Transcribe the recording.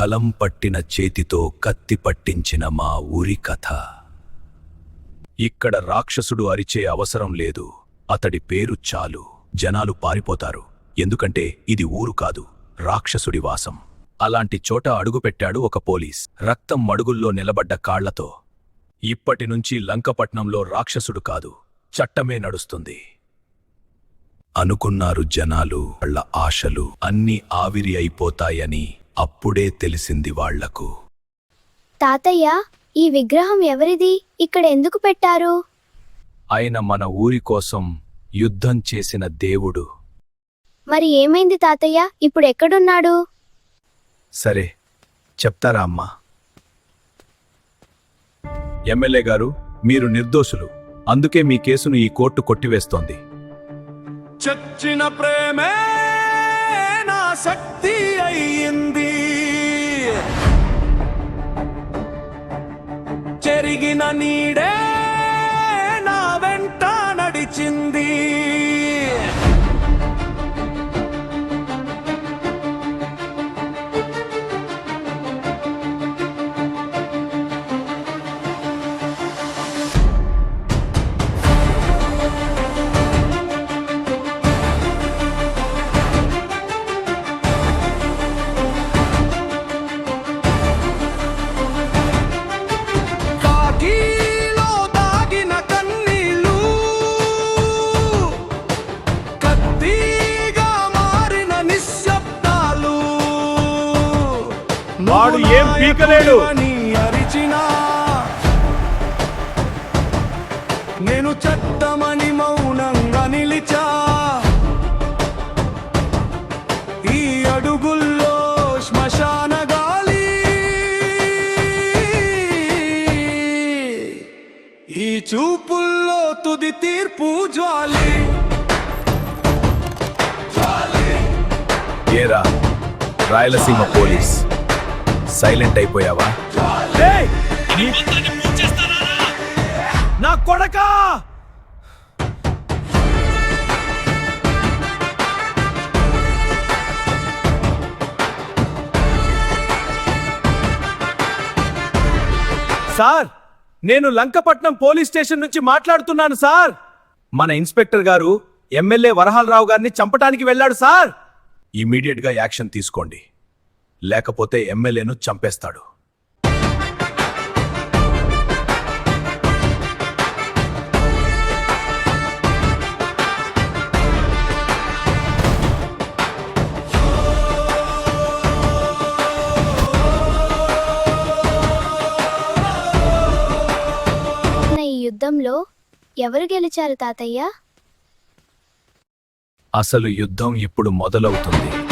కలం పట్టిన చేతితో కత్తి పట్టించిన మా ఊరి కథ. ఇక్కడ రాక్షసుడు అరిచే అవసరం లేదు. అతడి పేరు చాలు. జనాలు పారిపోతారు. ఎందుకంటే ఇది ఊరు కాదు రాక్షసుడి వాసం. అలాంటి చోట అడుగుపెట్టాడు ఒక పోలీస్. రక్తం మడుగుల్లో నిలబడ్డ కాళ్ళతో. ఇప్పటినుంచి లంకపట్నంలో రాక్షసుడు కాదు చట్టమే నడుస్తుంది. అనుకున్నారు జనాలు వాళ్ళ ఆశలు అన్ని ఆవిరి అయిపోతాయని అప్పుడే తెలిసింది వాళ్ళకు. తాతయ్య ఈ విగ్రహం ఎవరిది? ఇక్కడ ఎందుకు పెట్టారు? ఆయన మన ఊరి కోసం యుద్ధం చేసిన దేవుడు. మరి ఏమైంది తాతయ్య? ఇప్పుడు ఎక్కడున్నాడు? సరే చెప్తారా అమ్మా? ఎమ్మెల్యే గారు మీరు నిర్దోషులు. అందుకే మీ కేసును ఈ కోర్టు కొట్టివేస్తోంది. చచ్చిన ప్రేమే చెరిగిన నీడే నా వెంట నడిచింది. ఏం పీకలేడు. అరిచినా నేను చట్టమని మౌనంగా నిలిచా. ఈ అడుగుల్లో శ్మశాన గాలి. ఈ చూపుల్లో తుది తీర్పు జ్వాలి. ఏరా రాయలసీమ పోలీస్. సైలెంట్ అయిపోయావా! నా కొడకా! సార్ నేను లంకపట్నం పోలీస్ స్టేషన్ నుంచి మాట్లాడుతున్నాను సార్! మన ఇన్స్పెక్టర్ గారు ఎమ్మెల్యే వరహాలరావు గారిని చంపటానికి వెళ్ళాడు సార్! ఇమీడియట్గా యాక్షన్ తీసుకోండి. లేకపోతే ఎమ్మెల్యేను చంపేస్తాడు. ఈ యుద్ధంలో ఎవరు గెలిచారు తాతయ్య? అసలు యుద్ధం ఇప్పుడు మొదలవుతుంది.